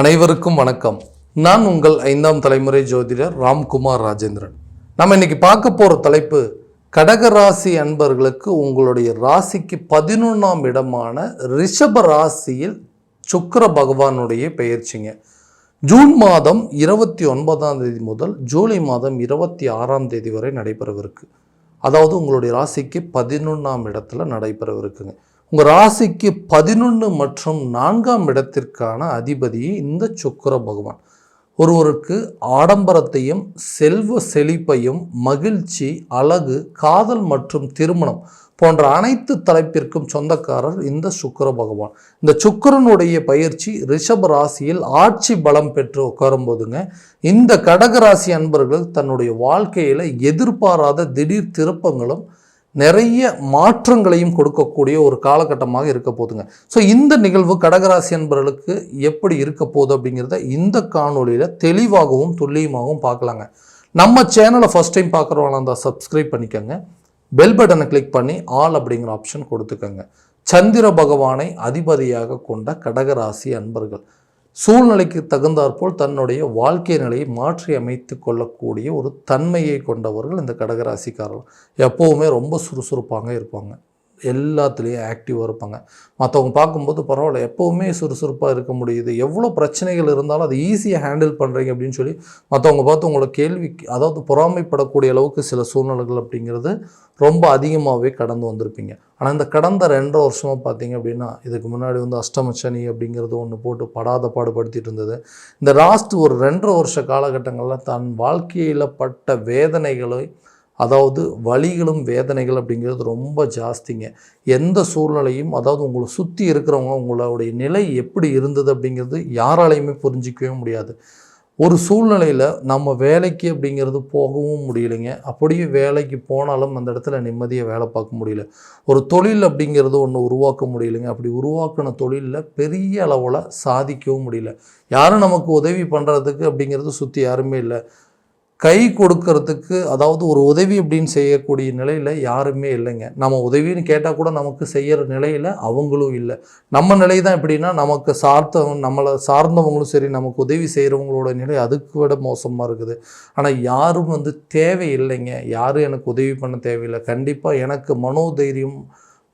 அனைவருக்கும் வணக்கம். நான் உங்கள் ஐந்தாம் தலைமுறை ஜோதிடர் ராம்குமார் ராஜேந்திரன். நம்ம இன்னைக்கு பார்க்க போகிற தலைப்பு கடக ராசி அன்பர்களுக்கு உங்களுடைய ராசிக்கு பதினொன்றாம் இடமான ரிஷப ராசியில் சுக்கர பகவானுடைய பெயர்ச்சிங்க. ஜூன் மாதம் இருபத்தி ஒன்பதாம் தேதி முதல் ஜூலை மாதம் இருபத்தி ஆறாம் தேதி வரை நடைபெறவிருக்கு. அதாவது உங்களுடைய ராசிக்கு பதினொன்றாம் இடத்துல நடைபெறவிருக்குங்க. உங்கள் ராசிக்கு பதினொன்று மற்றும் நான்காம் இடத்திற்கான அதிபதி இந்த சுக்கர பகவான். ஒருவருக்கு ஆடம்பரத்தையும் செல்வ செழிப்பையும் மகிழ்ச்சி அழகு காதல் மற்றும் திருமணம் போன்ற அனைத்து தலைப்பிற்கும் சொந்தக்காரர் இந்த சுக்கிர பகவான். இந்த சுக்கிரனுடைய பயிற்சி ரிஷப ராசியில் ஆட்சி பலம் பெற்று உட்காரும் போதுங்க இந்த கடக ராசி அன்பர்கள் தன்னுடைய வாழ்க்கையில் எதிர்பாராத திடீர் திருப்பங்களும் நிறைய மாற்றங்களையும் கொடுக்கக்கூடிய ஒரு காலகட்டமாக இருக்க போதுங்க ஸோ இந்த நிகழ்வு கடகராசி என்பவர்களுக்கு எப்படி இருக்க போகுது அப்படிங்கிறத இந்த காணொளியில் தெளிவாகவும் துல்லியமாகவும் பார்க்கலாங்க. நம்ம சேனலை ஃபஸ்ட் டைம் பார்க்குறவங்களா இருந்தால் சப்ஸ்கிரைப் பண்ணிக்கோங்க. பெல் பட்டனை கிளிக் பண்ணி ஆல் அப்படிங்கிற ஆப்ஷன் கொடுத்துக்கோங்க. சந்திர பகவானை அதிபதியாக கொண்ட கடகராசி அன்பர்கள். சூழ்நிலைக்கு தகுந்தாற்போல் தன்னுடைய வாழ்க்கை நிலையை மாற்றி அமைத்து கொள்ளக்கூடிய ஒரு தன்மையை கொண்டவர்கள் இந்த கடகராசிக்காரர்கள். எப்போவுமே ரொம்ப சுறுசுறுப்பாக இருப்பாங்க. எல்லாத்துலேயும் ஆக்டிவாக இருப்பாங்க. மற்றவங்க பார்க்கும்போது பரவாயில்ல எப்போவுமே சுறுசுறுப்பாக இருக்க முடியுது. எவ்வளோ பிரச்சனைகள் இருந்தாலும் அதை ஈஸியாக ஹேண்டில் பண்ணுறீங்க அப்படின்னு சொல்லி மற்றவங்க பார்த்து உங்களை கேள்வி அதாவது பொறாமைப்படக்கூடிய அளவுக்கு சில சூழ்நிலைகள் அப்படிங்கிறது ரொம்ப அதிகமாகவே கடந்து வந்திருப்பீங்க. ஆனால் இந்த கடந்த ரெண்டரை வருஷமாக பார்த்தீங்க அப்படின்னா இதுக்கு முன்னாடி வந்து அஷ்டமச்சனி அப்படிங்கிறது ஒன்று போட்டு படாத பாடுபடுத்திட்டு இருந்தது. இந்த லாஸ்ட் ஒரு ரெண்டரை வருஷ காலகட்டங்களில் தன் வாழ்க்கையில் பட்ட வேதனைகளை அதாவது வழிகளும் வேதனைகள் அப்படிங்கிறது ரொம்ப ஜாஸ்திங்க. எந்த சூழ்நிலையும் அதாவது உங்களை சுற்றி இருக்கிறவங்க உங்களுடைய நிலை எப்படி இருந்தது அப்படிங்கிறது யாராலையுமே புரிஞ்சிக்கவே முடியாது. ஒரு சூழ்நிலையில் நம்ம வேலைக்கு அப்படிங்கிறது போகவும் முடியலைங்க. அப்படியே வேலைக்கு போனாலும் அந்த இடத்துல நிம்மதியாக வேலை பார்க்க முடியல. ஒரு தொழில் அப்படிங்கிறது ஒன்று உருவாக்க முடியலைங்க. அப்படி உருவாக்கின தொழிலில் பெரிய அளவில் சாதிக்கவும் முடியல. யாரும் நமக்கு உதவி பண்ணுறதுக்கு அப்படிங்கிறது சுற்றி யாருமே இல்லை. கை கொடுக்கறதுக்கு அதாவது ஒரு உதவி அப்படின்னு செய்யக்கூடிய நிலையில் யாருமே இல்லைங்க. நம்ம உதவின்னு கேட்டால் கூட நமக்கு செய்கிற நிலையில் அவங்களும் இல்லை. நம்ம நிலை தான் எப்படின்னா நமக்கு சார்த்த நம்மளை சார்ந்தவங்களும் சரி நமக்கு உதவி செய்கிறவங்களோட நிலை அதுக்கு விட மோசமாக இருக்குது. ஆனால் யாரும் வந்து தேவையில்லைங்க யாரும் எனக்கு உதவி பண்ண தேவையில்லை. கண்டிப்பாக எனக்கு மனோதைரியம்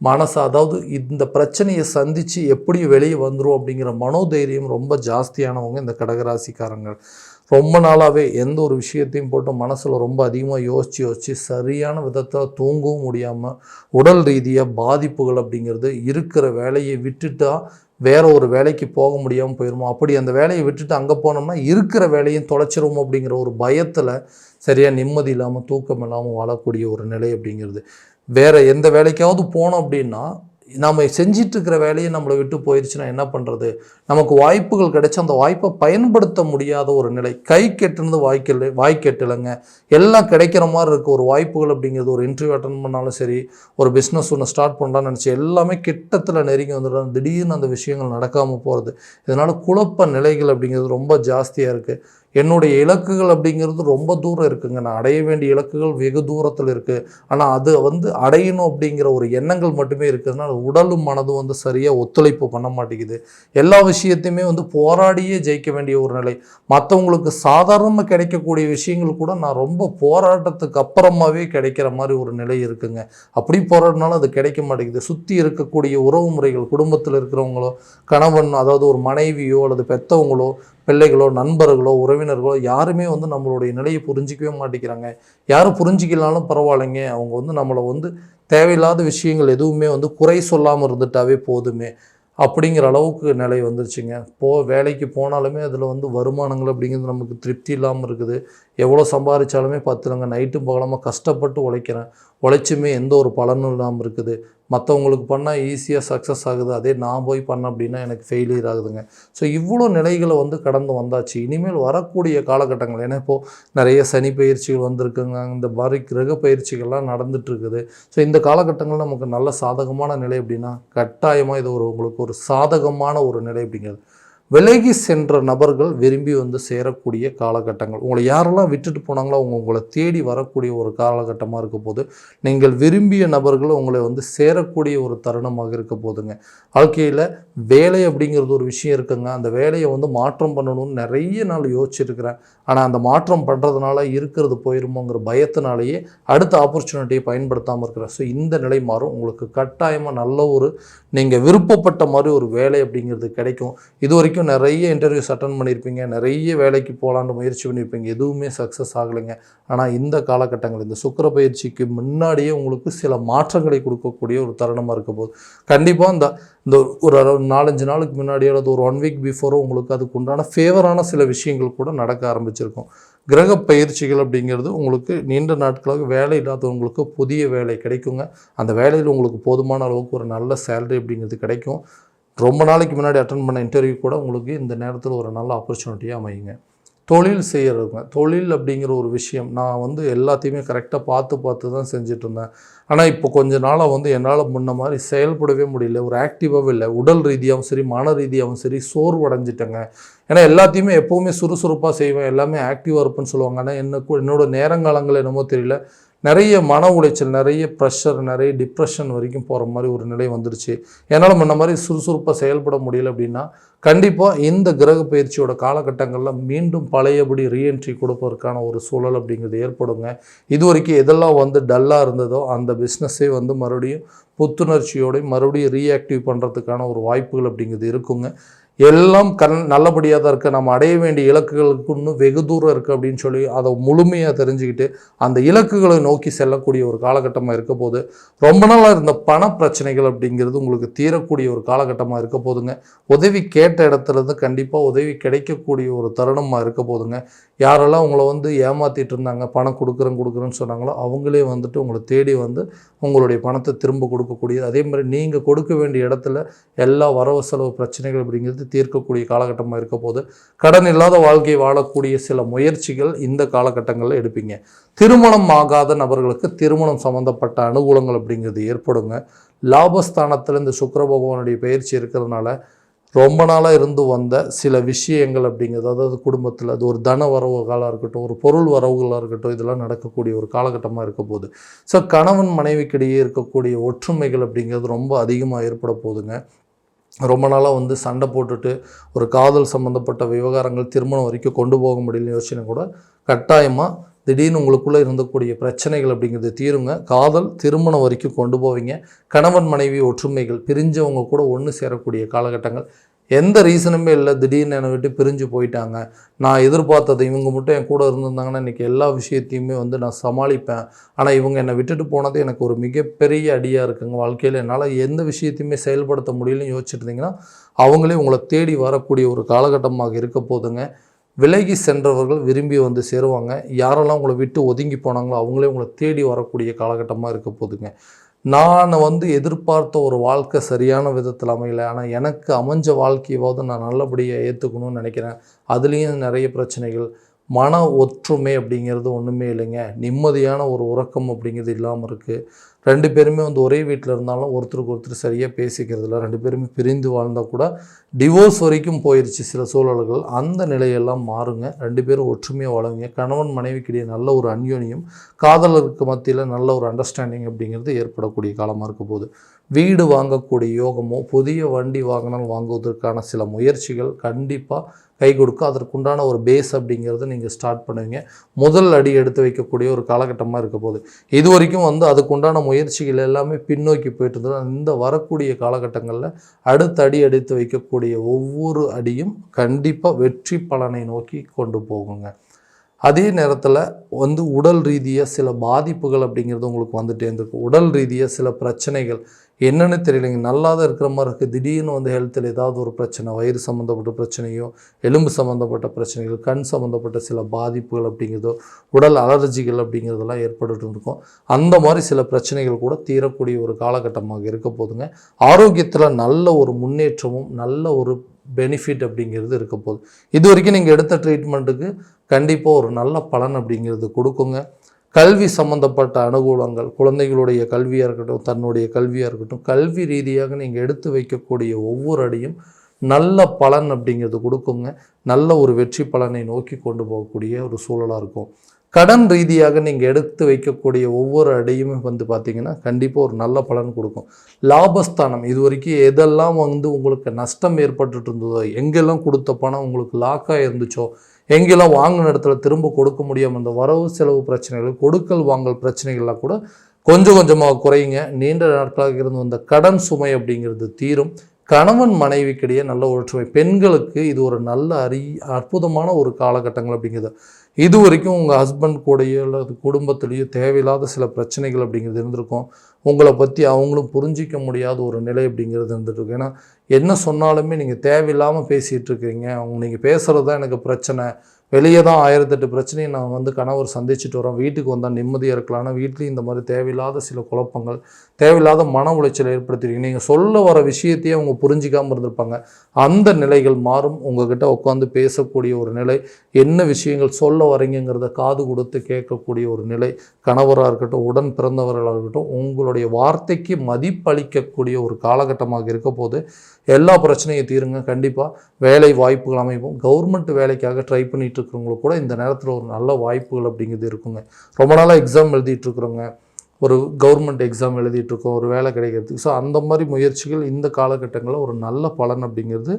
மனசு அதாவது இந்த பிரச்சனையை சந்தித்து எப்படி வெளியே வந்துடும் அப்படிங்கிற மனோதைரியம் ரொம்ப ஜாஸ்தியானவங்க இந்த கடகராசிக்காரங்கள் ரொம்ப நாளாகவே எந்த ஒரு விஷயத்தையும் போட்டு மனசில் ரொம்ப அதிகமாக யோசித்து யோசித்து சரியான விதத்தில் தூங்கவும் முடியாமல் உடல் ரீதியாக பாதிப்புகள் அப்படிங்கிறது இருக்கிற வேலையை விட்டுட்டா வேற ஒரு வேலைக்கு போக முடியாமல் போயிடுமோ அப்படி அந்த வேலையை விட்டுட்டு அங்கே போனோம்னா இருக்கிற வேலையும் தொலைச்சிருவோம் அப்படிங்கிற ஒரு பயத்தில் சரியாக நிம்மதி இல்லாமல் தூக்கம் இல்லாமல் வாழக்கூடிய ஒரு நிலை அப்படிங்கிறது. வேற எந்த வேலைக்காவது போனோம் அப்படின்னா நம்ம செஞ்சிட்ருக்கிற வேலையை நம்மளை விட்டு போயிடுச்சுன்னா என்ன பண்ணுறது நமக்கு வாய்ப்புகள் கிடைச்சி அந்த வாய்ப்பை பயன்படுத்த முடியாத ஒரு நிலை. கை கெட்டுனது வாய்க்கல் வாய் கெட்டலைங்க எல்லாம் கிடைக்கிற மாதிரி இருக்குது ஒரு வாய்ப்புகள் அப்படிங்கிறது ஒரு இன்டர்வியூ அட்டன் பண்ணாலும் சரி ஒரு பிஸ்னஸ் ஒன்று ஸ்டார்ட் பண்ணலாம்னு நினச்சி எல்லாமே கிட்டத்தில் நெருங்கி வந்துடுறாங்க திடீர்னு அந்த விஷயங்கள் நடக்காமல் போகிறது இதனால் குழப்ப நிலைகள் அப்படிங்கிறது ரொம்ப ஜாஸ்தியாக இருக்குது என்னுடைய இலக்குகள் அப்படிங்கிறது ரொம்ப தூரம் இருக்குங்க. நான் அடைய வேண்டிய இலக்குகள் வெகு தூரத்தில் இருக்குது ஆனால் அது வந்து அடையணும் அப்படிங்கிற ஒரு எண்ணங்கள் மட்டுமே இருக்கிறதுனால உடலும் மனதும் வந்து சரியாக ஒத்துழைப்பு பண்ண மாட்டேங்குது. எல்லா விஷயத்தையுமே வந்து போராடியே ஜெயிக்க வேண்டிய ஒரு நிலை. மற்றவங்களுக்கு சாதாரணமாக கிடைக்கக்கூடிய விஷயங்கள் கூட நான் ரொம்ப போராட்டத்துக்கு அப்புறமாவே கிடைக்கிற மாதிரி ஒரு நிலை இருக்குங்க. அப்படி போராடினாலும் அது கிடைக்க மாட்டேங்குது. சுற்றி இருக்கக்கூடிய உறவு முறைகள் குடும்பத்தில் இருக்கிறவங்களோ கணவன் அதாவது ஒரு மனைவியோ அல்லது பெற்றவங்களோ பிள்ளைகளோ நண்பர்களோ உறவினர்களோ யாருமே வந்து நம்மளுடைய நிலையை புரிஞ்சிக்கவே மாட்டேங்கிறாங்க. யாரும் புரிஞ்சிக்கலாலும் பரவாயில்லைங்க. அவங்க வந்து நம்மளை வந்து தேவையில்லாத விஷயங்கள் எதுவுமே வந்து குறை சொல்லாமல் இருந்துட்டாவே போதுமே அப்படிங்கிற அளவுக்கு நிலை வந்துருச்சுங்க. போ வேலைக்கு போனாலுமே அதில் வந்து வருமானங்கள் அப்படிங்கிறது நமக்கு திருப்தி இல்லாமல் இருக்குது. எவ்வளோ சம்பாதிச்சாலுமே பத்துலங்க நைட்டும் பகலமாக கஷ்டப்பட்டு உழைக்கிறேன். உழைச்சுமே எந்த ஒரு பலனும் இல்லாமல் இருக்குது. மற்றவங்களுக்கு பண்ணால் ஈஸியாக சக்ஸஸ் ஆகுது. அதே நான் போய் பண்ண அப்படின்னா எனக்கு ஃபெயிலியர் ஆகுதுங்க. ஸோ இவ்வளோ நிலைகளை வந்து கடந்து வந்தாச்சு. இனிமேல் வரக்கூடிய காலகட்டங்கள் ஏன்னா இப்போது நிறைய சனி பயிற்சிகள் வந்திருக்குங்க. இந்த மாதிரி கிரக பயிற்சிகள்லாம் நடந்துகிட்ருக்குது ஸோ இந்த காலகட்டங்கள் நமக்கு நல்ல சாதகமான நிலை அப்படின்னா கட்டாயமாக இது ஒரு உங்களுக்கு ஒரு சாதகமான ஒரு நிலை அப்படிங்கிறது. விலகி சென்ற நபர்கள் விரும்பி வந்து சேரக்கூடிய காலகட்டங்கள். உங்களை யாரெல்லாம் விட்டுட்டு போனாங்களோ அவங்க உங்களை தேடி வரக்கூடிய ஒரு காலகட்டமாக இருக்க போது நீங்கள் விரும்பிய நபர்கள் உங்களை வந்து சேரக்கூடிய ஒரு தருணமாக இருக்க போதுங்க. வாழ்க்கையில் வேலை அப்படிங்கிறது ஒரு விஷயம் இருக்குங்க. அந்த வேலையை வந்து மாற்றம் பண்ணணும்னு நிறைய நாள் யோசிச்சிருக்கிறேன். ஆனால் அந்த மாற்றம் பண்ணுறதுனால இருக்கிறது போயிருமோங்கிற பயத்தினாலேயே அடுத்த ஆப்பர்ச்சுனிட்டியை பயன்படுத்தாமல் இருக்கிறேன். ஸோ இந்த நிலை மாறும். உங்களுக்கு கட்டாயமாக நல்ல ஒரு நீங்கள் விருப்பப்பட்ட மாதிரி ஒரு வேலை அப்படிங்கிறது கிடைக்கும். இது வரைக்கும் நிறைய இன்டர்வியூஸ் அட்டன் பண்ணியிருப்பீங்க நிறைய வேலைக்கு போகலான்னு முயற்சி பண்ணியிருப்பீங்க. எதுவுமே சக்ஸஸ் ஆகலைங்க. ஆனால் இந்த காலகட்டங்கள் இந்த சுக்கர பயிற்சிக்கு முன்னாடியே உங்களுக்கு சில மாற்றங்களை கொடுக்கக்கூடிய ஒரு தருணமாக இருக்க போது கண்டிப்பாக இந்த இந்த ஒரு நாலஞ்சு நாளுக்கு முன்னாடியோ அல்லது ஒரு ஒன் வீக் பிஃபோரோ உங்களுக்கு அதுக்கு உண்டான ஃபேவரான சில விஷயங்கள் கூட நடக்க ஆரம்பிச்சிருக்கும். கிரக பயிற்சிகள் அப்படிங்கிறது உங்களுக்கு நீண்ட நாட்களாக வேலை இல்லாதவங்களுக்கு புதிய வேலை கிடைக்குங்க. அந்த வேலையில் உங்களுக்கு போதுமான அளவுக்கு ஒரு நல்ல சேலரி அப்படிங்கிறது கிடைக்கும். ரொம்ப நாளைக்கு முன்னாடி அட்டன் பண்ண இன்டர்வியூ கூட உங்களுக்கு இந்த நேரத்தில் ஒரு நல்ல ஆப்பர்ச்சுனிட்டியாக அமையுங்க. தொழில் செய்கிறவங்க தொழில் அப்படிங்கிற ஒரு விஷயம் நான் வந்து எல்லாத்தையுமே கரெக்டாக பார்த்து பார்த்து தான் செஞ்சுட்டு இருந்தேன். ஆனால் இப்போ கொஞ்ச நாளாக வந்து என்னால் முன்ன மாதிரி செயல்படவே முடியல. ஒரு ஆக்டிவாகவே இல்லை. உடல் ரீதியாகவும் சரி மன ரீதியாகவும் சரி சோர்வடைஞ்சிட்டேங்க. ஏன்னா எல்லாத்தையுமே எப்போவுமே சுறுசுறுப்பாக செய்வேன். எல்லாமே ஆக்டிவாக இருப்பேன்னு சொல்லுவாங்க. ஆனால் என்ன என்னோடய நேரங்காலங்கள் என்னமோ தெரியல. நிறைய மன உளைச்சல் நிறைய ப்ரெஷர் நிறைய டிப்ரெஷன் வரைக்கும் போகிற மாதிரி ஒரு நிலை வந்துருச்சு என்னால் முன்ன மாதிரி சுறுசுறுப்பாக செயல்பட முடியல அப்படின்னா கண்டிப்பாக இந்த கிரக பயிற்சியோட காலகட்டங்களில் மீண்டும் பழையபடி ரீஎன்ட்ரி கொடுப்பதற்கான ஒரு சூழல் அப்படிங்கிறது ஏற்படுங்க. இது வரைக்கும் எதெல்லாம் வந்து டல்லாக இருந்ததோ அந்த பிஸ்னஸே வந்து மறுபடியும் புத்துணர்ச்சியோடையும் மறுபடியும் ரீஆக்டிவ் பண்ணுறதுக்கான ஒரு வாய்ப்புகள் அப்படிங்கிறது இருக்குங்க. எல்லாம் கண் நல்லபடியாக தான் இருக்குது நம்ம அடைய வேண்டிய இலக்குகளுக்கு இன்னும் வெகு தூரம் இருக்குது அப்படின்னு சொல்லி அதை முழுமையாக தெரிஞ்சுக்கிட்டு அந்த இலக்குகளை நோக்கி செல்லக்கூடிய ஒரு காலகட்டமாக இருக்க போது ரொம்ப நாளாக இருந்த பண பிரச்சனைகள் அப்படிங்கிறது உங்களுக்கு தீரக்கூடிய ஒரு காலகட்டமாக இருக்க போதுங்க. உதவி கேட்ட இடத்துலேருந்து கண்டிப்பாக உதவி கிடைக்கக்கூடிய ஒரு தருணமாக இருக்க போதுங்க. யாரெல்லாம் உங்களை வந்து ஏமாற்றிட்டு இருந்தாங்க பணம் கொடுக்குறேன் கொடுக்குறேன்னு சொன்னாங்களோ அவங்களே வந்துட்டு உங்களை தேடி வந்து உங்களுடைய பணத்தை திரும்ப கொடுக்கக்கூடியது. அதே மாதிரி நீங்கள் கொடுக்க வேண்டிய இடத்துல எல்லா வரவு செலவு பிரச்சனைகள் அப்படிங்கிறது தீர்க்கக்கூடிய காலகட்டமாக இருக்க போது கடன் இல்லாத வாழ்க்கை வாழக்கூடிய சில முயற்சிகள் இந்த காலகட்டங்களில் எடுப்பீங்க. திருமணம் ஆகாத நபர்களுக்கு திருமணம் சம்பந்தப்பட்ட அனுகூலங்கள் அப்படிங்கிறது ஏற்படுங்க. லாபஸ்தானத்தில் இந்த சுக்கர பகவானுடைய பயிற்சி இருக்கிறதுனால ரொம்ப நாளாக இருந்து வந்த சில விஷயங்கள் அப்படிங்கிறது அதாவது குடும்பத்தில் அது ஒரு தன வரவுகளாக இருக்கட்டும் ஒரு பொருள் வரவுகளாக இருக்கட்டும் இதெல்லாம் நடக்கக்கூடிய ஒரு காலகட்டமாக இருக்க போகுது ஸோ கணவன் மனைவிக்கிடையே இருக்கக்கூடிய ஒற்றுமைகள் அப்படிங்கிறது ரொம்ப அதிகமாக ஏற்பட போகுதுங்க ரொம்ப நாளாக வந்து சண்டை போட்டுட்டு ஒரு காதல் சம்மந்தப்பட்ட விவகாரங்கள் திருமணம் வரைக்கும் கொண்டு போக முடியல யோசனை கூட கட்டாயமாக திடீர்னு உங்களுக்குள்ளே இருந்தக்கூடிய பிரச்சனைகள் அப்படிங்கிறது தீருங்க. காதல் திருமணம் வரைக்கும் கொண்டு போவீங்க. கணவன் மனைவி ஒற்றுமைகள் பிரிஞ்சவங்க கூட ஒன்று சேரக்கூடிய காலகட்டங்கள். எந்த ரீசனுமே இல்லை. திடீர்னு என்னை விட்டு பிரிஞ்சு போயிட்டாங்க. நான் எதிர்பார்த்தது இவங்க மட்டும் என் கூட இருந்திருந்தாங்கன்னா இன்றைக்கி எல்லா விஷயத்தையுமே வந்து நான் சமாளிப்பேன். ஆனால் இவங்க என்னை விட்டுட்டு போனது எனக்கு ஒரு மிகப்பெரிய அடியாக இருக்குங்க. வாழ்க்கையில் என்னால் எந்த விஷயத்தையுமே செயல்படுத்த முடியலன்னு யோசிச்சுட்டு இருந்தீங்கன்னா அவங்களே உங்களை தேடி வரக்கூடிய ஒரு காலகட்டமாக இருக்க போதுங்க. விலகி சென்றவர்கள் விரும்பி வந்து சேருவாங்க. யாரெல்லாம் உங்களை விட்டு ஒதுங்கி போனாங்களோ அவங்களே உங்களை தேடி வரக்கூடிய காலகட்டமாக இருக்க போதுங்க. நான் வந்து எதிர்பார்த்த ஒரு வாழ்க்கை சரியான விதத்தில் அமையலை. ஆனால் எனக்கு அமைஞ்ச வாழ்க்கையாவது நான் நல்லபடியாக ஏற்றுக்கணும்னு நினைக்கிறேன். அதுலேயும் நிறைய பிரச்சனைகள். மன ஒற்றுமை அப்படிங்கிறது ஒன்றுமே இல்லைங்க. நிம்மதியான ஒரு உறக்கம் அப்படிங்கிறது இல்லாமல் இருக்குது ரெண்டு பேருமே வந்து ஒரே வீட்டில் இருந்தாலும் ஒருத்தருக்கு ஒருத்தர் சரியாக பேசிக்கிறது இல்லை ரெண்டு பேருமே பிரிந்து வாழ்ந்தால் கூட டிவோர்ஸ் வரைக்கும் போயிடுச்சு சில சூழல்கள். அந்த நிலையெல்லாம் மாறுங்க. ரெண்டு பேரும் ஒற்றுமையாக வளருங்க. கணவன் மனைவிக்கிடையே நல்ல ஒரு அந்யோன்யம் காதலருக்கு மத்தியில் நல்ல ஒரு அண்டர்ஸ்டாண்டிங் அப்படிங்கிறது ஏற்படக்கூடிய காலமாக இருக்க போகுது. வீடு வாங்கக்கூடிய யோகமோ புதிய வண்டி வாங்கினால் வாங்குவதற்கான சில முயற்சிகள் கண்டிப்பாக கை கொடுக்கும். அதற்குண்டான ஒரு பேஸ் அப்படிங்கிறத நீங்கள் ஸ்டார்ட் பண்ணுவீங்க. முதல் அடி எடுத்து வைக்கக்கூடிய ஒரு காலகட்டமாக இருக்க போகுது. இது வரைக்கும் வந்து அதுக்குண்டான முயற்சிகள் எல்லாமே பின்னோக்கி போயிட்டு இருந்தது. இந்த வரக்கூடிய காலகட்டங்களில் அடுத்த அடி எடுத்து வைக்கக்கூடிய ஒவ்வொரு அடியும் கண்டிப்பாக வெற்றி பலனை நோக்கி கொண்டு போகுங்க. அதே நேரத்தில் வந்து உடல் ரீதியாக சில பாதிப்புகள் அப்படிங்கிறது உங்களுக்கு வந்துகிட்டே இருந்திருக்கு. உடல் ரீதியாக சில பிரச்சனைகள் என்னென்னு தெரியலைங்க. நல்லா தான் இருக்கிற மாதிரி இருக்குது திடீர்னு வந்து ஹெல்த்தில் ஏதாவது ஒரு பிரச்சனை வயிறு சம்மந்தப்பட்ட பிரச்சனையோ எலும்பு சம்மந்தப்பட்ட பிரச்சனைகள் கண் சம்மந்தப்பட்ட சில பாதிப்புகள் அப்படிங்கிறதோ உடல் அலர்ஜிகள் அப்படிங்கிறதெல்லாம் ஏற்பட்டுட்டு இருக்கும். அந்த மாதிரி சில பிரச்சனைகள் கூட தீரக்கூடிய ஒரு காலகட்டமாக இருக்க போதுங்க. ஆரோக்கியத்தில் நல்ல ஒரு முன்னேற்றமும் நல்ல ஒரு பெனிஃபிட் அப்படிங்கிறது இருக்க போகுது. இது வரைக்கும் நீங்கள் எடுத்த ட்ரீட்மெண்ட்டுக்கு கண்டிப்பாக ஒரு நல்ல பலன் அப்படிங்கிறது கொடுக்குங்க. கல்வி சம்மந்தப்பட்ட அனுகூலங்கள் குழந்தைகளுடைய கல்வியாக இருக்கட்டும் தன்னுடைய கல்வியாக இருக்கட்டும் கல்வி ரீதியாக நீங்கள் எடுத்து வைக்கக்கூடிய ஒவ்வொரு அடியும் நல்ல பலன் அப்படிங்கிறது கொடுக்குங்க. நல்ல ஒரு வெற்றி பலனை நோக்கி கொண்டு போகக்கூடிய ஒரு சூழலாக இருக்கும். கடன் ரீதியாக நீங்கள் எடுத்து வைக்கக்கூடிய ஒவ்வொரு அடையுமே வந்து பார்த்தீங்கன்னா கண்டிப்பாக ஒரு நல்ல பலன் கொடுக்கும். லாபஸ்தானம் இது வரைக்கும் எதெல்லாம் வந்து உங்களுக்கு நஷ்டம் ஏற்பட்டுட்டு இருந்ததோ எங்கெல்லாம் கொடுத்த பணம் உங்களுக்கு லாக்காக இருந்துச்சோ எங்கெல்லாம் வாங்கின இடத்துல திரும்ப கொடுக்க முடியாமல் இந்த வரவு செலவு பிரச்சனைகள் கொடுக்கல் வாங்கல் பிரச்சனைகள்லாம் கூட கொஞ்சம் கொஞ்சமாக குறையுங்க. நீண்ட நாட்களாக இருந்து வந்த கடன் சுமை அப்படிங்கிறது தீரும். கணவன் மனைவிக்கிடையே நல்ல ஒற்றுமை. பெண்களுக்கு இது ஒரு நல்ல அரி அற்புதமான ஒரு காலகட்டங்கள் அப்படிங்கிறது. இது வரைக்கும் உங்கள் ஹஸ்பண்ட் கூடயோ அல்லது குடும்பத்திலேயோ தேவையில்லாத சில பிரச்சனைகள் அப்படிங்கிறது இருந்திருக்கும். உங்களை பற்றி அவங்களும் புரிஞ்சிக்க முடியாத ஒரு நிலை அப்படிங்கிறது இருந்துட்டு ஏன்னா என்ன சொன்னாலுமே நீங்கள் தேவையில்லாமல் பேசிகிட்டு இருக்கிறீங்க அவங்க நீங்கள் பேசுகிறது தான் எனக்கு பிரச்சனை. வெளியே தான் ஆயிரத்தெட்டு பிரச்சனையை நான் வந்து கணவர் சந்திச்சுட்டு வரோம். வீட்டுக்கு வந்தால் நிம்மதியாக இருக்கலாம் ஆனால் வீட்லேயும் இந்த மாதிரி தேவையில்லாத சில குழப்பங்கள் தேவையில்லாத மன உளைச்சலை ஏற்படுத்திருக்கீங்க. நீங்கள் சொல்ல வர விஷயத்தையே அவங்க புரிஞ்சிக்காமல் இருந்திருப்பாங்க. அந்த நிலைகள் மாறும். உங்ககிட்ட உட்காந்து பேசக்கூடிய ஒரு நிலை என்ன விஷயங்கள் சொல்ல வரீங்கிறத காது கொடுத்து கேட்கக்கூடிய ஒரு நிலை கணவராக இருக்கட்டும் உடன் பிறந்தவர்களாக இருக்கட்டும் உங்களுடைய வார்த்தைக்கு மதிப்பளிக்கக்கூடிய ஒரு காலகட்டமாக இருக்க போது எல்லா பிரச்சனையும் தீருங்க. கண்டிப்பாக வேலை வாய்ப்புகள் அமைப்போம். கவர்மெண்ட் வேலைக்காக ட்ரை பண்ணிட்டு இருக்கிறவங்களுக்கு கூட இந்த நேரத்தில் ஒரு நல்ல வாய்ப்புகள் அப்படிங்கிறது இருக்குங்க. ரொம்ப நாளாக எக்ஸாம் எழுதிட்டுருக்குறவங்க ஒரு கவர்மெண்ட் எக்ஸாம் எழுதிட்டுருக்கோம் ஒரு வேலை கிடைக்கிறதுக்கு. ஸோ அந்த மாதிரி முயற்சிகள் இந்த காலகட்டங்களில் ஒரு நல்ல பலன் அப்படிங்கிறது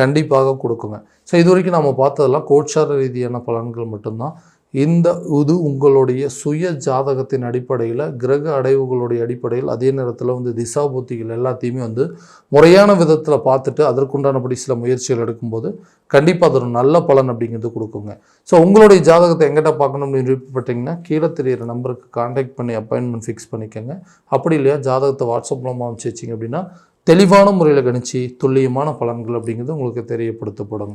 கண்டிப்பாக கொடுக்குங்க. ஸோ இது வரைக்கும் நம்ம பார்த்ததெல்லாம் கோட்சார ரீதியான பலன்கள் மட்டும்தான். இந்த இது உங்களுடைய சுய ஜாதகத்தின் அடிப்படையில் கிரக அடைவுகளுடைய அடிப்படையில் அதே நேரத்தில் வந்து திசாபூத்திகள் எல்லாத்தையுமே வந்து முறையான விதத்தில் பார்த்துட்டு அதற்குண்டானபடி சில முயற்சிகள் எடுக்கும்போது கண்டிப்பாக அது ஒரு நல்ல பலன் அப்படிங்கிறது கொடுக்குங்க. ஸோ உங்களுடைய ஜாதகத்தை எங்கிட்ட பார்க்கணும் அப்படின்னு விருப்பப்பட்டீங்கன்னா கீழே தெரியிற நம்பருக்கு காண்டாக்ட் பண்ணி அப்பாயின்மெண்ட் ஃபிக்ஸ் பண்ணிக்கோங்க. அப்படி இல்லையா ஜாதகத்தை வாட்ஸ்அப் மூலமாக அனுப்பிச்சு வச்சிங்க அப்படின்னா தெளிவான முறையில் கணிச்சு துல்லியமான பலன்கள் அப்படிங்கிறது உங்களுக்கு தெரியப்படுத்தப்படும்.